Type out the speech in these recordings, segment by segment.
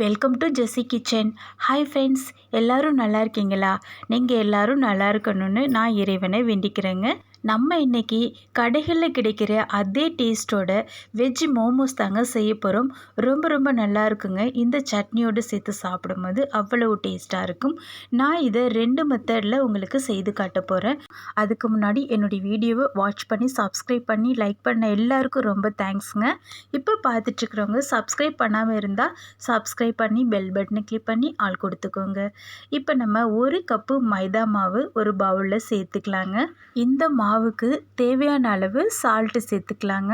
Welcome to Jessy kitchen hi friends எல்லோரும் நல்லா இருக்கீங்களா? நீங்கள் எல்லோரும் நல்லா இருக்கணும்னு நான் இறைவனை வேண்டிக்கிறேங்க. நம்ம இன்றைக்கி கடைகளில் கிடைக்கிற அதே டேஸ்ட்டோட வெஜ் மோமோஸ் தாங்க செய்ய போகிறோம் ரொம்ப ரொம்ப நல்லா இருக்குங்க. இந்த சட்னியோடு சேர்த்து சாப்பிடும்போது அவ்வளவு டேஸ்ட்டாக இருக்கும். நான் இதை ரெண்டு மெத்தடில் உங்களுக்கு செய்து காட்ட போகிறேன் அதுக்கு முன்னாடி என்னுடைய வீடியோவை வாட்ச் பண்ணி சப்ஸ்கிரைப் பண்ணி லைக் பண்ண எல்லாருக்கும் ரொம்ப தேங்க்ஸுங்க இப்போ பார்த்துட்ருக்குறவங்க சப்ஸ்கிரைப் பண்ணாமல் இருந்தால் சப்ஸ்கிரைப் பண்ணி பெல் பட்டனை கிளிக் பண்ணி ஆள் கொடுத்துக்கோங்க. இப்போ நம்ம ஒரு கப்பு மைதா மாவு ஒரு பவுலில் சேர்த்துக்கலாங்க. இந்த மாவு மாவுக்கு தேவையான அளவு சால்ட்டு சேர்த்துக்கலாங்க.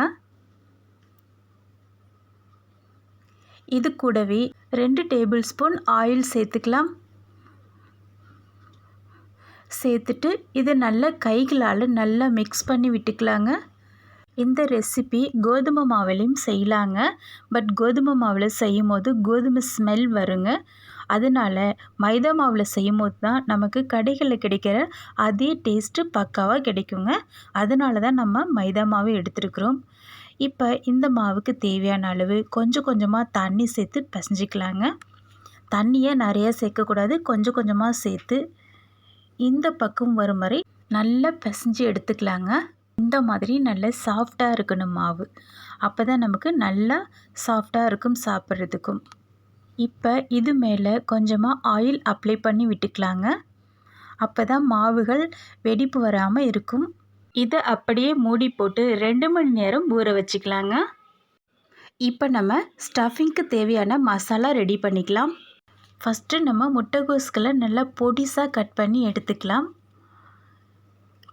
இது கூடவே ரெண்டு டேபிள் ஸ்பூன் ஆயில் சேர்த்துக்கலாம். சேர்த்துட்டு இதை நல்லா கைகளால் நல்லா மிக்ஸ் பண்ணி விட்டுக்கலாங்க. இந்த ரெசிபி கோதுமை மாவுலேயும் செய்யலாங்க. பட் கோதுமை மாவில் செய்யும் போது கோதுமை ஸ்மெல் வருங்க. அதனால் மைதா மாவில் செய்யும் போது தான் நமக்கு கடைகளில் கிடைக்கிற அதே டேஸ்ட்டு பக்காவாக கிடைக்குங்க. அதனால தான் நம்ம மைதா மாவு எடுத்துருக்குறோம். இப்போ இந்த மாவுக்கு தேவையான அளவு கொஞ்சம் கொஞ்சமாக தண்ணி சேர்த்து பிசைஞ்சிக்கலாங்க. தண்ணியை நிறையா சேர்க்கக்கூடாது கொஞ்சம் கொஞ்சமாக சேர்த்து இந்த பக்கம் வரும் வரை நல்லா பிசைஞ்சு எடுத்துக்கலாங்க. இந்த மாதிரி நல்ல சாஃப்டாக இருக்கணும் மாவு. அப்போ தான் நமக்கு நல்லா சாஃப்டாக இருக்கும் சாப்பிட்றதுக்கும். இப்போ இது மேலே கொஞ்சமாக ஆயில் அப்ளை பண்ணி விட்டுக்கலாங்க. அப்போ தான் மாவுகள் வெடிப்பு வராமல் இருக்கும். இதை அப்படியே மூடி போட்டு ரெண்டு மணி நேரம் ஊற வச்சுக்கலாங்க. இப்போ நம்ம ஸ்டஃபிங்க்கு தேவையான மசாலா ரெடி பண்ணிக்கலாம். ஃபஸ்ட்டு நம்ம முட்டைகோஸ்களை நல்லா பொடிசாக கட் பண்ணி எடுத்துக்கலாம்.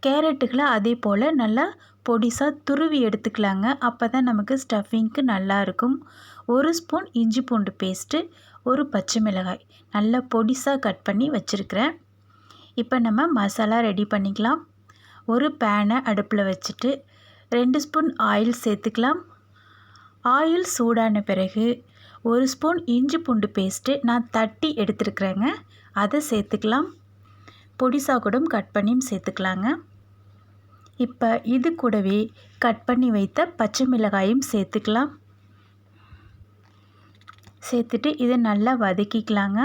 கேரட்டுகளை அதே போல் நல்லா பொடிசாக துருவி எடுத்துக்கலாங்க. அப்போ தான் நமக்கு ஸ்டஃபிங்க்கு நல்லாயிருக்கும் ஒரு ஸ்பூன் இஞ்சி பூண்டு பேஸ்ட்டு ஒரு பச்சை மிளகாய் நல்லா பொடிசாக கட் பண்ணி வச்சுருக்கிறேன். இப்போ நம்ம மசாலா ரெடி பண்ணிக்கலாம். ஒரு பேனை அடுப்பில் வச்சுட்டு ரெண்டு ஸ்பூன் ஆயில் சேர்த்துக்கலாம். ஆயில் சூடான பிறகு ஒரு ஸ்பூன் இஞ்சி பூண்டு பேஸ்ட்டு நான் தட்டி எடுத்துருக்குறேங்க. அதை சேர்த்துக்கலாம். பொடிசாக கூட கட் பண்ணியும் சேர்த்துக்கலாங்க. இப்போ இது கூடவே கட் பண்ணி வைத்த பச்சை மிளகாயும் சேர்த்துக்கலாம். சேர்த்துட்டு இதை நல்லா வதக்கிக்கலாங்க.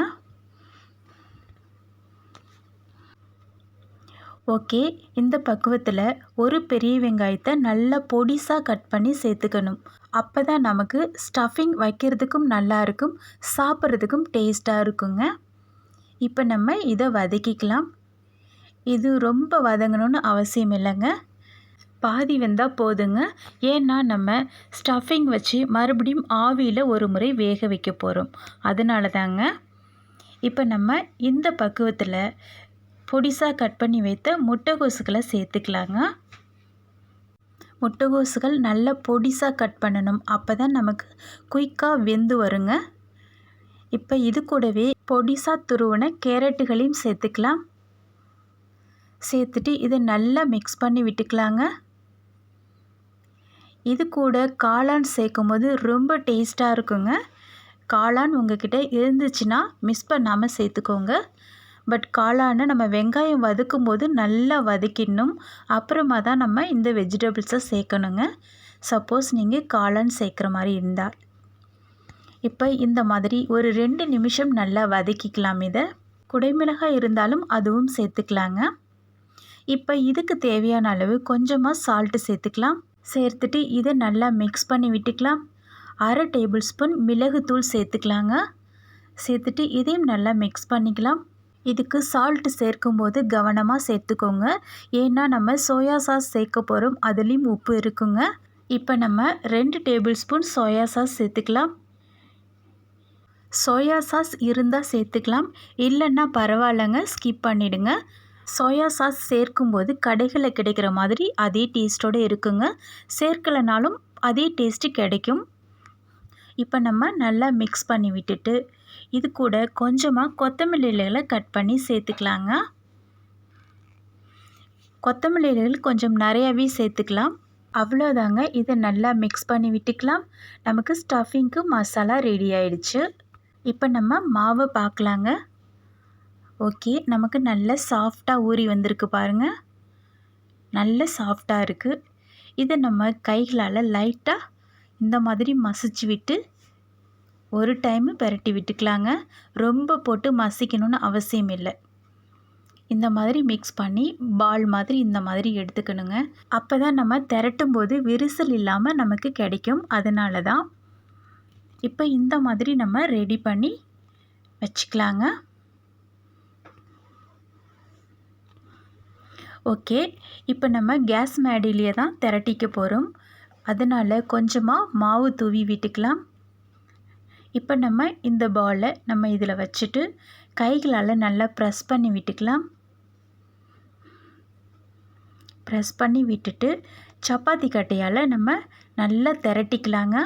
ஓகே இந்த பக்குவத்தில் ஒரு பெரிய வெங்காயத்தை நல்லா பொடிசாக கட் பண்ணி சேர்த்துக்கணும். அப்போ தான் நமக்கு ஸ்டஃபிங் வைக்கிறதுக்கும் நல்லா இருக்கும் சாப்பிட்றதுக்கும் டேஸ்ட்டாக இருக்குங்க. இப்போ நம்ம இதை வதக்கிக்கலாம். இது ரொம்ப வதங்கணும்னு அவசியம் இல்லைங்க. பாதி வெந்தால் போதுங்க. ஏன்னா நம்ம ஸ்டஃபிங் வச்சு மறுபடியும் ஆவியில் ஒரு முறை வேக வைக்க போகிறோம் அதனால தாங்க. இப்போ நம்ம இந்த பக்குவத்தில் பொடிசாக கட் பண்ணி வைத்த முட்டைகோசுகளை சேர்த்துக்கலாங்க. முட்டைகோசுகள் நல்லா பொடிசாக கட் பண்ணணும். அப்போ தான் நமக்கு குயிக்காக வெந்து வருங்க. இப்போ இது கூடவே பொடிசாக துருவின கேரட்டுகளையும் சேர்த்துக்கலாம். சேர்த்துட்டு இதை நல்லா மிக்ஸ் பண்ணி விட்டுக்கலாங்க. இது கூட காளான் சேர்க்கும் போது ரொம்ப டேஸ்ட்டாக இருக்குங்க. காளான் உங்ககிட்ட இருந்துச்சுன்னா மிஸ் பண்ணாமல் சேர்த்துக்கோங்க. பட் காளானை நம்ம வெங்காயம் வதக்கும் போது நல்லா வதக்கிடணும். அப்புறமா தான் நம்ம இந்த வெஜிடபிள்ஸை சேர்க்கணுங்க. சப்போஸ் நீங்கள் காளான் சேர்க்குற மாதிரி இருந்தால். இப்போ இந்த மாதிரி ஒரு ரெண்டு நிமிஷம் நல்லா வதக்கிக்கலாம் இதை. குடைமிளகாய் இருந்தாலும் அதுவும் சேர்த்துக்கலாங்க. இப்போ இதுக்கு தேவையான அளவு கொஞ்சமாக சால்ட்டு சேர்த்துக்கலாம். சேர்த்துட்டு இதை நல்லா மிக்ஸ் பண்ணி விட்டுக்கலாம். அரை டேபிள் ஸ்பூன் மிளகுத்தூள் சேர்த்துக்கலாங்க. சேர்த்துட்டு இதையும் நல்லா மிக்ஸ் பண்ணிக்கலாம். இதுக்கு சால்ட்டு சேர்க்கும்போது கவனமாக சேர்த்துக்கோங்க. ஏன்னா நம்ம சோயா சாஸ் சேர்க்க போகிறோம் அதுலேயும் உப்பு இருக்குங்க. இப்போ நம்ம ரெண்டு டேபிள் ஸ்பூன் சோயா சாஸ் சேர்த்துக்கலாம். சோயா சாஸ் இருந்தால் சேர்த்துக்கலாம். இல்லைன்னா பரவாயில்லைங்க ஸ்கிப் பண்ணிவிடுங்க சோயா சாஸ் சேர்க்கும்போது கடைகளில் கிடைக்கிற மாதிரி அதே டேஸ்ட்டோடு இருக்குங்க. சேர்க்கலைனாலும் அதே டேஸ்ட்டு கிடைக்கும். இப்போ நம்ம நல்லா மிக்ஸ் பண்ணி விட்டுட்டு இது கூட கொஞ்சமாக கொத்தமல்லி இலைகளை கட் பண்ணி சேர்த்துக்கலாங்க. கொத்தமல்லி இலைகள் கொஞ்சம் நிறையாவே சேர்த்துக்கலாம். அவ்வளோதாங்க. இதை நல்லா மிக்ஸ் பண்ணி விட்டுக்கலாம். நமக்கு ஸ்டஃபிங்க்கு மசாலா ரெடி ஆயிடுச்சு. இப்போ நம்ம மாவை பார்க்கலாங்க. ஓகே நமக்கு நல்ல சாஃப்டாக ஊறி வந்திருக்கு பாருங்கள் நல்ல சாஃப்டாக இருக்குது இதை நம்ம கைகளால் லைட்டாக இந்த மாதிரி மசிச்சு விட்டு ஒரு டைமு பெரட்டி விட்டுக்கலாங்க. ரொம்ப போட்டு மசிக்கணும்னு அவசியம் இல்லை. இந்த மாதிரி மிக்ஸ் பண்ணி பால் மாதிரி இந்த மாதிரி எடுத்துக்கணுங்க. அப்போ தான் நம்ம திரட்டும் போது விரிசல் இல்லாமல் நமக்கு கிடைக்கும். அதனால தான் இப்போ இந்த மாதிரி நம்ம ரெடி பண்ணி வச்சுக்கலாங்க. ஓகே இப்போ நம்ம கேஸ் மேடிலேயே தான் திரட்டிக்க போகிறோம் அதனால் கொஞ்சமாக மாவு தூவி விட்டுக்கலாம். இப்போ நம்ம இந்த பாலை நம்ம இதில் வச்சுட்டு கைகளால் நல்லா ப்ரெஸ் பண்ணி விட்டுக்கலாம். ப்ரெஸ் பண்ணி விட்டுட்டு சப்பாத்தி கட்டையால் நம்ம நல்லா திரட்டிக்கலாங்க.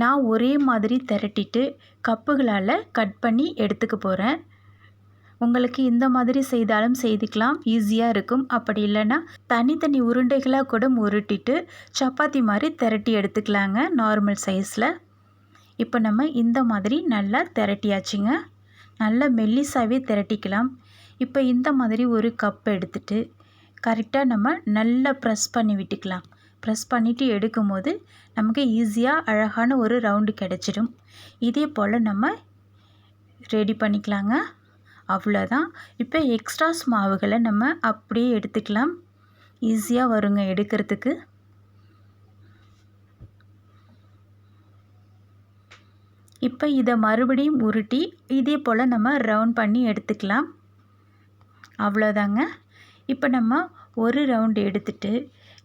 நான் ஒரே மாதிரி திரட்டிட்டு கப்புகளால் கட் பண்ணி எடுத்துக்க போகிறேன் உங்களுக்கு இந்த மாதிரி செய்தாலும் செய்துக்கலாம் ஈஸியாக இருக்கும். அப்படி இல்லைன்னா தனித்தனி உருண்டைகளாக கூட உருட்டிட்டு சப்பாத்தி மாதிரி திரட்டி எடுத்துக்கலாங்க நார்மல் சைஸில் இப்போ நம்ம இந்த மாதிரி நல்லா திரட்டியாச்சுங்க. நல்லா மெல்லிசாவே திரட்டிக்கலாம். இப்போ இந்த மாதிரி ஒரு கப் எடுத்துட்டு கரெக்டாக நம்ம நல்லா ப்ரெஸ் பண்ணி விட்டுக்கலாம். ப்ரெஸ் பண்ணிவிட்டு எடுக்கும் போது நமக்கு ஈஸியாக அழகான ஒரு ரவுண்டு கிடச்சிடும். இதே போல் நம்ம ரெடி பண்ணிக்கலாங்க. அவ்வளோதான். இப்போ எக்ஸ்ட்ராஸ் மாவுகளை நம்ம அப்படியே எடுத்துக்கலாம். ஈஸியாக வருங்க எடுக்கிறதுக்கு. இப்போ இதை மறுபடியும் உருட்டி இதே போல் நம்ம ரவுண்ட் பண்ணி எடுத்துக்கலாம். அவ்வளோதாங்க. இப்போ நம்ம ஒரு ரவுண்டு எடுத்துட்டு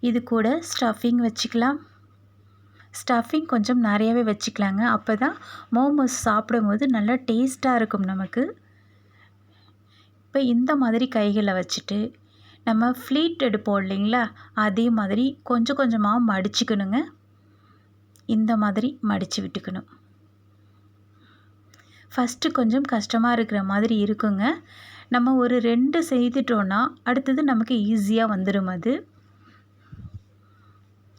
இது கூட ஸ்டஃபிங் வச்சுக்கலாம். ஸ்டஃபிங் கொஞ்சம் நிறையவே வச்சுக்கலாங்க. அப்போ தான் மோமோஸ் சாப்பிடும்போது நல்லா டேஸ்ட்டாக இருக்கும் நமக்கு. இப்போ இந்த மாதிரி கைகளை வச்சுட்டு நம்ம ஃப்ளீட் எடுப்போம் இல்லைங்களா? அதே மாதிரி கொஞ்சம் கொஞ்சமாக மடிச்சுக்கணுங்க. இந்த மாதிரி மடித்து விட்டுக்கணும். ஃபஸ்ட்டு கொஞ்சம் கஷ்டமாக இருக்கிற மாதிரி இருக்குங்க. நம்ம ஒரு ரெண்டு செய்துட்டோன்னா அடுத்தது நமக்கு ஈஸியாக வந்துடும் அது.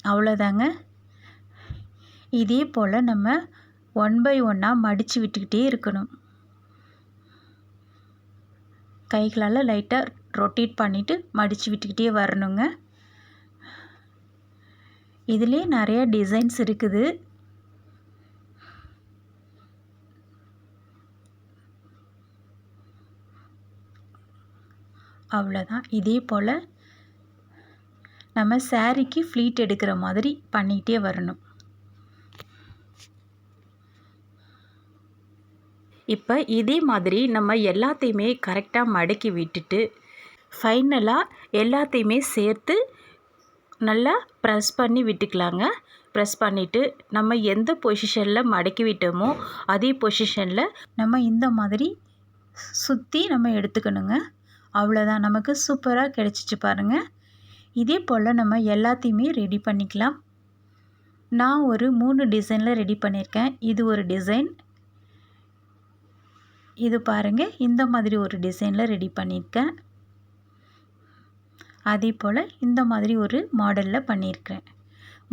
அவ்வளோதாங்க இதே போல் நம்ம ஒன் பை ஒன்னாக மடித்து விட்டுக்கிட்டே இருக்கணும். கைகளால் லைட்டாக ரொட்டேட் பண்ணிவிட்டு மடித்து விட்டுக்கிட்டே வரணுங்க. இதுலேயே நிறைய டிசைன்ஸ் இருக்குது. அவ்வளோதான் இதே போல் நம்ம சாரீக்கு ஃப்ளீட் எடுக்கிற மாதிரி பண்ணிகிட்டே வரணும். இப்போ இதே மாதிரி நம்ம எல்லாத்தையுமே கரெக்டாக மடக்கி விட்டுட்டு ஃபைனலாக எல்லாத்தையுமே சேர்த்து நல்லா ப்ரெஸ் பண்ணி விட்டுக்கலாங்க. ப்ரெஸ் பண்ணிவிட்டு நம்ம எந்த பொசிஷனில் மடக்கி விட்டோமோ அதே பொசிஷனில் நம்ம இந்த மாதிரி சுற்றி நம்ம எடுத்துக்கணுங்க. அவ்வளோதான் நமக்கு சூப்பராக கிடச்சிச்சு பாருங்கள் இதே போல் நம்ம எல்லாத்தையுமே ரெடி பண்ணிக்கலாம். நான் ஒரு மூணு டிசைனில் ரெடி பண்ணியிருக்கேன். இது ஒரு டிசைன் இது பாருங்கள் இந்த மாதிரி ஒரு டிசைனில் ரெடி பண்ணியிருக்கேன். அதே போல் இந்த மாதிரி ஒரு மாடலில் பண்ணியிருக்கிறேன்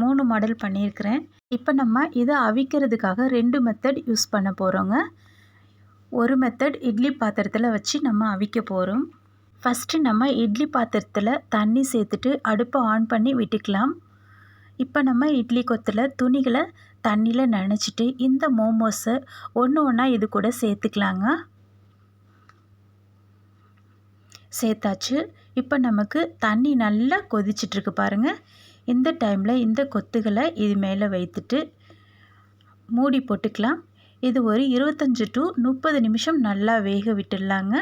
மூணு மாடல் பண்ணியிருக்கிறேன். இப்போ நம்ம இதை அவிக்கிறதுக்காக ரெண்டு மெத்தட் யூஸ் பண்ண போகிறோங்க ஒரு மெத்தட் இட்லி பாத்திரத்தில் வச்சு நம்ம அவிக்க போகிறோம் ஃபஸ்ட்டு நம்ம இட்லி பாத்திரத்தில் தண்ணி சேர்த்துட்டு அடுப்பை ஆன் பண்ணி விட்டுக்கலாம். இப்போ நம்ம இட்லி கொத்தில் துணிகளை தண்ணியில் நனைச்சிட்டு இந்த மோமோஸை ஒன்று ஒன்றா இது கூட சேர்த்துக்கலாங்க. சேர்த்தாச்சு. இப்போ நமக்கு தண்ணி நல்லா கொதிச்சிட்ருக்கு பாருங்கள் இந்த டைமில் இந்த கொத்துகளை இது மேலே வைத்துட்டு மூடி போட்டுக்கலாம். இது ஒரு இருபத்தஞ்சி டு முப்பது நிமிஷம் நல்லா வேக விட்டுடலாங்க.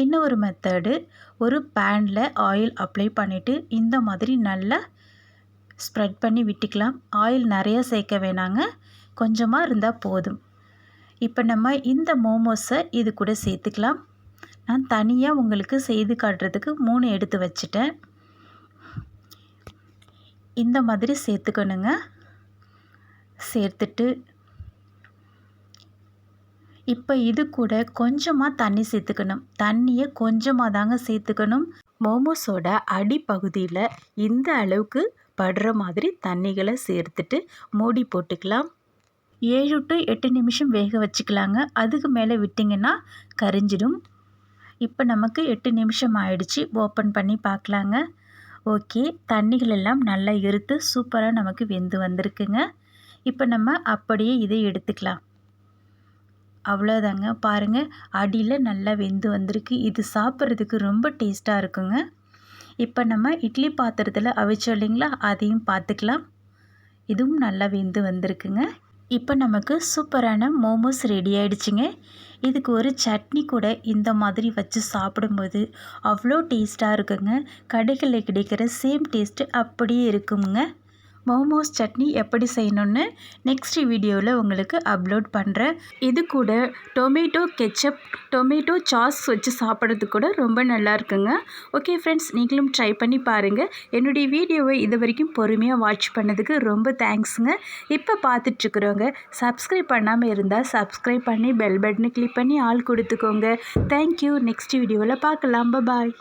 இன்னொரு மெத்தடு ஒரு பேனில் ஆயில் அப்ளை பண்ணிவிட்டு இந்த மாதிரி நல்லா ஸ்ப்ரெட் பண்ணி விட்டுக்கலாம். ஆயில் நிறையா சேர்க்க வேணாங்க. கொஞ்சமாக இருந்தால் போதும். இப்போ நம்ம இந்த மோமோஸை இது கூட சேர்த்துக்கலாம். நான் தனியாக உங்களுக்கு செய்து காட்டுறதுக்கு மூணு எடுத்து வச்சுட்டேன். இந்த மாதிரி சேர்த்துக்கணுங்க. சேர்த்துட்டு இப்போ இது கூட கொஞ்சமாக தண்ணி சேர்த்துக்கணும். தண்ணியை கொஞ்சமாக தாங்க சேர்த்துக்கணும். மோமோஸோட அடிப்பகுதியில் இந்த அளவுக்கு படுற மாதிரி தண்ணிகளை சேர்த்துட்டு மூடி போட்டுக்கலாம். ஏழு டு எட்டு நிமிஷம் வேக வச்சுக்கலாங்க. அதுக்கு மேலே விட்டிங்கன்னா கரிஞ்சிடும். இப்போ நமக்கு எட்டு நிமிஷம் ஆயிடுச்சு. ஓப்பன் பண்ணி பார்க்கலாங்க. ஓகே தண்ணிகள் எல்லாம் நல்லா இருத்து சூப்பராக நமக்கு வெந்து வந்திருக்குங்க. இப்போ நம்ம அப்படியே இதை எடுத்துக்கலாம். அவ்வளோதாங்க. பாருங்கள் அடியில் நல்லா வெந்து வந்திருக்கு. இது சாப்பிட்றதுக்கு ரொம்ப டேஸ்ட்டாக இருக்குங்க. இப்போ நம்ம இட்லி பாத்திரத்தில் அவிச்சோம் இல்லைங்களா அதையும் பார்த்துக்கலாம். இதுவும் நல்லா வெந்து வந்திருக்குங்க. இப்போ நமக்கு சூப்பரான மோமோஸ் ரெடி ஆகிடுச்சிங்க இதுக்கு ஒரு சட்னி கூட இந்த மாதிரி வச்சு சாப்பிடும்போது அவ்வளோ டேஸ்ட்டாக இருக்குங்க. கடைகளில் கிடைக்கிற சேம் டேஸ்ட்டு அப்படியே இருக்குங்க. மோமோஸ் சட்னி எப்படி செய்யணுன்னு நெக்ஸ்ட் வீடியோவில் உங்களுக்கு அப்லோட் பண்ணுறேன் இது கூட டொமேட்டோ கெச்சப் டொமேட்டோ சாஸ் வச்சு சாப்பிட்றது கூட ரொம்ப நல்லா இருக்குங்க. ஓகே ஃப்ரெண்ட்ஸ் நீங்களும் ட்ரை பண்ணி பாருங்கள் என்னுடைய வீடியோவை இது வரைக்கும் பொறுமையாக வாட்ச் பண்ணதுக்கு ரொம்ப தேங்க்ஸுங்க இப்போ பார்த்துட்ருக்குறவங்க சப்ஸ்கிரைப் பண்ணாமல் இருந்தால் சப்ஸ்கிரைப் பண்ணி பெல் பட்டனை கிளிக் பண்ணி ஆள் கொடுத்துக்கோங்க. தேங்க்யூ நெக்ஸ்ட் வீடியோவில் பார்க்கலாம். பாய்